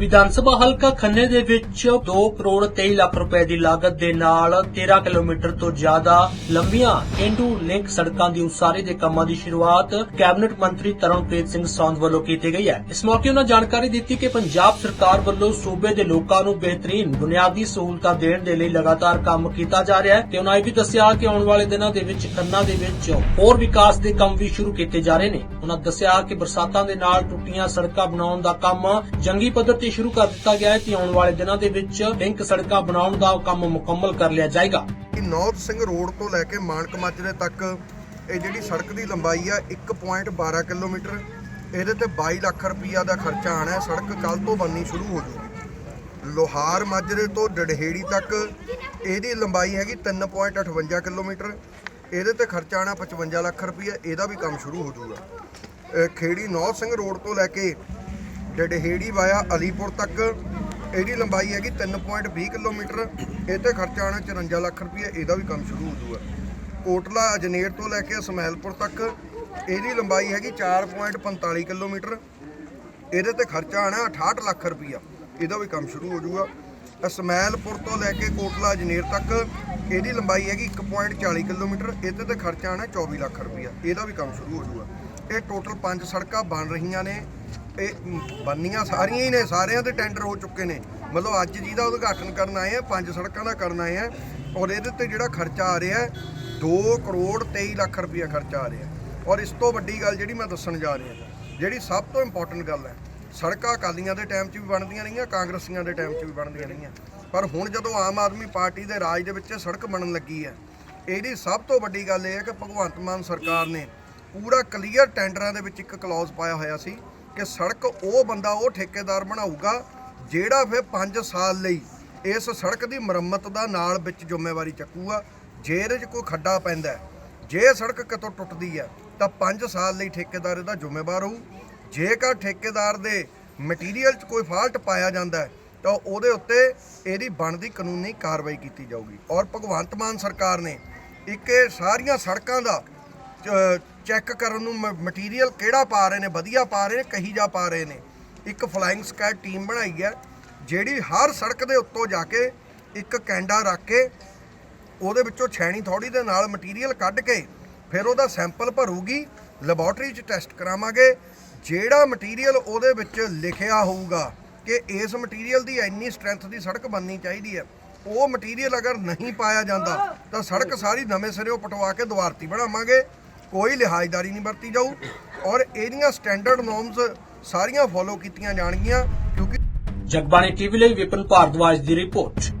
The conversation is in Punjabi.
ਵਿਧਾਨ ਸਭਾ ਹਲਕਾ ਖੰਨੇ ਦੇ ਵਿੱਚ 2 ਕਰੋੜ 23 ਲੱਖ ਰੁਪਏ ਦੀ ਲਾਗਤ ਦੇ ਨਾਲ 13 ਕਿਲੋਮੀਟਰ ਤੋਂ ਜ਼ਿਆਦਾ ਲੰਬੀਆਂ ਇੰਡੂ ਲਿੰਕ ਸੜਕਾਂ ਦੀ ਉਸਾਰੀ ਦੇ ਕੰਮਾਂ ਦੀ ਸ਼ੁਰੂਆਤ ਕੈਬਨਿਟ ਮੰਤਰੀ ਤਰਨਪ੍ਰੀਤ ਸਿੰਘ ਸੌਂਦ ਵੱਲੋਂ ਕੀਤੀ ਗਈ ਹੈ। ਇਸ ਮੌਕੇ ਉਹਨਾਂ ਜਾਣਕਾਰੀ ਦਿੱਤੀ ਕਿ ਪੰਜਾਬ ਸਰਕਾਰ ਵੱਲੋਂ ਸੂਬੇ ਦੇ ਲੋਕਾਂ ਨੂੰ ਬਿਹਤਰੀਨ ਬੁਨਿਆਦੀ ਸਹੂਲਤਾਂ ਦੇਣ ਦੇ ਲਈ ਲਗਾਤਾਰ ਕੰਮ ਕੀਤਾ ਜਾ ਰਿਹਾ ਹੈ ਤੇ ਉਹਨਾਂ ਇਹ ਵੀ ਦੱਸਿਆ ਕਿ ਆਉਣ ਵਾਲੇ ਦਿਨਾਂ ਦੇ ਵਿੱਚ ਖੰਨਾ ਦੇ ਵਿੱਚ ਹੋਰ ਵਿਕਾਸ ਦੇ ਕੰਮ ਵੀ ਸ਼ੁਰੂ ਕੀਤੇ ਜਾ ਰਹੇ ਨੇ। ਉਹਨਾਂ ਦੱਸਿਆ ਕਿ ਬਰਸਾਤਾਂ ਦੇ ਨਾਲ ਟੁੱਟੀਆਂ ਸੜਕਾਂ ਬਣਾਉਣ ਦਾ ਕੰਮ ਜੰਗੀ ਪੱਧਰ ਤੇ ਸ਼ੁਰੂ ਕਰ ਦਿੱਤਾ ਗਿਆ ਹੈ ਤੇ ਆਉਣ ਵਾਲੇ ਦਿਨਾਂ ਦੇ ਵਿੱਚ ਲਿੰਕ ਸੜਕਾਂ ਬਣਾਉਣ ਦਾ ਕੰਮ ਮੁਕੰਮਲ ਕਰ ਲਿਆ ਜਾਏਗਾ। ਨੌਰਥ ਸਿੰਘ ਰੋਡ ਤੋਂ ਲੈ ਕੇ ਮਾਨਕ ਮਾਜਰੇ ਤੱਕ ਇਹ ਜਿਹੜੀ ਸੜਕ ਦੀ ਲੰਬਾਈ ਆ 1.12 ਕਿਲੋਮੀਟਰ, ਇਹਦੇ ਤੇ 22 ਲੱਖ ਰੁਪਈਆ ਦਾ ਖਰਚਾ ਆਣਾ ਹੈ। ਸੜਕ ਕੱਲ ਤੋਂ ਬਣਨੀ ਸ਼ੁਰੂ ਹੋ ਜੂਗੀ ਲੋਹਾਰ ਮਾਜਰੇ ਤੋਂ ਡੜਹੇੜੀ ਤੱਕ ਇਹਦੀ ਲੰਬਾਈ ਹੈਗੀ 3.58 ਕਿਲੋਮੀਟਰ। ਇਹਦੇ ਤੇ ਖਰਚਾ ਆਣਾ 55 ਲੱਖ ਰੁਪਈਆ, ਇਹਦਾ ਵੀ ਕੰਮ ਸ਼ੁਰੂ ਹੋ ਜੂਗਾ ਖੇੜੀ ਨੌਰਥ ਸਿੰਘ ਰੋਡ ਤੋਂ ਲੈ ਕੇ ਡੜਹੇੜੀ ਵਾਇਆ ਅਲੀਪੁਰ ਤੱਕ, ਇਹਦੀ ਲੰਬਾਈ ਹੈਗੀ 3.20 ਕਿਲੋਮੀਟਰ, ਇਹ ਤੇ ਖਰਚਾ ਆਣਾ 54 ਲੱਖ ਰੁਪਏ ਇਹਦਾ ਵੀ ਕੰਮ ਸ਼ੁਰੂ ਹੋ ਜੂਗਾ ਕੋਟਲਾ ਅਜਨੇਰ ਤੋਂ ਲੈ ਕੇ ਸਮੈਲਪੁਰ ਤੱਕ, ਇਹਦੀ ਲੰਬਾਈ ਹੈਗੀ 4.45 ਕਿਲੋਮੀਟਰ, ਇਹਦੇ ਤੇ ਖਰਚਾ ਆਣਾ 68 ਲੱਖ ਰੁਪਈਆ, ਇਹਦਾ ਵੀ ਕੰਮ ਸ਼ੁਰੂ ਹੋ ਜੂਗਾ ਅਸਮੈਲਪੁਰ ਤੋਂ ਲੈ ਕੇ ਕੋਟਲਾ ਅਜਨੇਰ ਤੱਕ ਇਹਦੀ ਲੰਬਾਈ ਹੈਗੀ 1.40 ਕਿਲੋਮੀਟਰ ਇਹਦੇ ਤੇ ਖਰਚਾ ਆਣਾ 24 ਲੱਖ ਰੁਪਈਆ। ਇਹਦਾ ਵੀ ਕੰਮ ਸ਼ੁਰੂ ਹੋ ਜੂਗਾ ਇਹ ਟੋਟਲ ਪੰਜ ਸੜਕਾਂ ਬਣ ਰਹੀਆਂ ਨੇ। ਇਹ ਬੰਨੀਆਂ ਸਾਰੀਆਂ ਹੀ ਨੇ, ਸਾਰਿਆਂ ਦੇ ਟੈਂਡਰ ਹੋ ਚੁੱਕੇ ਨੇ। ਮਤਲਬ ਅੱਜ ਜਿਹਦਾ ਉਦਘਾਟਨ ਕਰਨ ਆਏ ਆ, ਪੰਜ ਸੜਕਾਂ ਦਾ ਕਰਨ ਆਏ ਆ ਔਰ ਇਹਦੇ ਤੇ ਜਿਹੜਾ ਖਰਚਾ ਆ ਰਿਹਾ 2 ਕਰੋੜ 23 ਲੱਖ ਰੁਪਈਆ ਖਰਚਾ ਆ ਰਿਹਾ। ਔਰ ਇਸ ਤੋਂ ਵੱਡੀ ਗੱਲ ਜਿਹੜੀ ਮੈਂ ਦੱਸਣ ਜਾ ਰਿਹਾ, ਜਿਹੜੀ ਸਭ ਤੋਂ ਇੰਪੋਰਟੈਂਟ ਗੱਲ ਹੈ ਸੜਕਾਂ ਅਕਾਲੀਆਂ ਦੇ ਟਾਈਮ 'ਚ ਵੀ ਬਣਦੀਆਂ ਰਹੀਆਂ, ਕਾਂਗਰਸੀਆਂ ਦੇ ਟਾਈਮ 'ਚ ਵੀ ਬਣਦੀਆਂ ਰਹੀਆਂ। ਪਰ ਹੁਣ ਜਦੋਂ ਆਮ ਆਦਮੀ ਪਾਰਟੀ ਦੇ ਰਾਜ ਦੇ ਵਿੱਚ ਸੜਕ ਬਣਨ ਲੱਗੀ ਹੈ, ਇਹਦੀ ਸਭ ਤੋਂ ਵੱਡੀ ਗੱਲ ਇਹ ਹੈ ਕਿ ਭਗਵੰਤ ਮਾਨ ਸਰਕਾਰ ਨੇ ਪੂਰਾ ਕਲੀਅਰ ਟੈਂਡਰਾਂ ਦੇ ਵਿੱਚ ਇੱਕ ਕਲੌਜ਼ ਪਾਇਆ ਹੋਇਆ ਸੀ ਕਿ ਸੜਕ ਉਹ ਬੰਦਾ, ਉਹ ਠੇਕੇਦਾਰ ਬਣਾਊਗਾ ਜਿਹੜਾ ਫਿਰ 5 ਸਾਲ ਲਈ ਇਸ ਸੜਕ ਦੀ ਮੁਰੰਮਤ ਦਾ ਨਾਲ ਵਿੱਚ ਜ਼ਿੰਮੇਵਾਰੀ ਚੱਕੂਗਾ ਜੇ ਇਹਦੇ 'ਚ ਕੋਈ ਖੱਡਾ ਪੈਂਦਾ ਜੇ ਸੜਕ ਕਿਤੋਂ ਟੁੱਟਦੀ ਹੈ, ਤਾਂ 5 ਸਾਲ ਲਈ ਠੇਕੇਦਾਰ ਇਹਦਾ ਜ਼ਿੰਮੇਵਾਰ ਹੋਊ। ਜੇਕਰ ਠੇਕੇਦਾਰ ਦੇ ਮਟੀਰੀਅਲ 'ਚ ਕੋਈ ਫਾਲਟ ਪਾਇਆ ਜਾਂਦਾ ਹੈ, ਤਾਂ ਉਹਦੇ ਉੱਤੇ ਇਹਦੀ ਬਣਦੀ ਕਾਨੂੰਨੀ ਕਾਰਵਾਈ ਕੀਤੀ ਜਾਊਗੀ। ਔਰ ਭਗਵੰਤ ਮਾਨ ਸਰਕਾਰ ਨੇ ਇੱਕ ਇਹ ਸਾਰੀਆਂ ਸੜਕਾਂ ਦਾ ਚੈੱਕ ਕਰਨ ਨੂੰ ਮਟੀਰੀਅਲ ਕਿਹੜਾ ਪਾ ਰਹੇ ਨੇ, ਵਧੀਆ ਪਾ ਰਹੇ ਨੇ, ਕਹੀ ਜਾ ਪਾ ਰਹੇ ਨੇ। ਇੱਕ ਫਲਾਈਂਗ ਸਕੈਡ ਟੀਮ ਬਣਾਈ ਹੈ, ਜਿਹੜੀ ਹਰ ਸੜਕ ਦੇ ਉੱਤੋਂ ਜਾ ਕੇ ਇੱਕ ਕੈਂਡਾ ਰੱਖ ਕੇ ਉਹਦੇ ਵਿੱਚੋਂ ਛੈਣੀ ਥੋੜੀ ਦੇ ਨਾਲ ਮਟੀਰੀਅਲ ਕੱਢ ਕੇ ਫਿਰ ਉਹਦਾ ਸੈਂਪਲ ਭਰੂਗੀ ਲੈਬੋਰਟਰੀ 'ਚ ਟੈਸਟ ਕਰਾਵਾਂਗੇ ਜਿਹੜਾ ਮਟੀਰੀਅਲ ਉਹਦੇ ਵਿੱਚ ਲਿਖਿਆ ਹੋਊਗਾ ਕਿ ਇਸ ਮਟੀਰੀਅਲ ਦੀ ਇੰਨੀ ਸਟਰੈਂਥ ਦੀ ਸੜਕ ਬਣਨੀ ਚਾਹੀਦੀ ਹੈ। ਉਹ ਮਟੀਰੀਅਲ ਅਗਰ ਨਹੀਂ ਪਾਇਆ ਜਾਂਦਾ, ਤਾਂ ਸੜਕ ਸਾਰੀ ਨਵੇਂ ਸਿਰਿਓਂ ਪਟਵਾ ਕੇ ਦੁਆਰਤੀ ਬਣਾਵਾਂਗੇ। ਕੋਈ ਲਿਹਾਜ਼ਦਾਰੀ ਨਹੀਂ ਵਰਤੀ ਜਾਊ ਔਰ ਇਹਦੀਆਂ ਸਟੈਂਡਰਡ ਨੋਰਮਸ ਸਾਰੀਆਂ ਫੋਲੋ ਕੀਤੀਆਂ ਜਾਣਗੀਆਂ ਕਿਉਂਕਿ ਜਗਬਾਣੀ ਟੀਵੀ ਲਈ ਵਿਪਨ ਭਾਰਦਵਾਜ ਦੀ ਰਿਪੋਰਟ।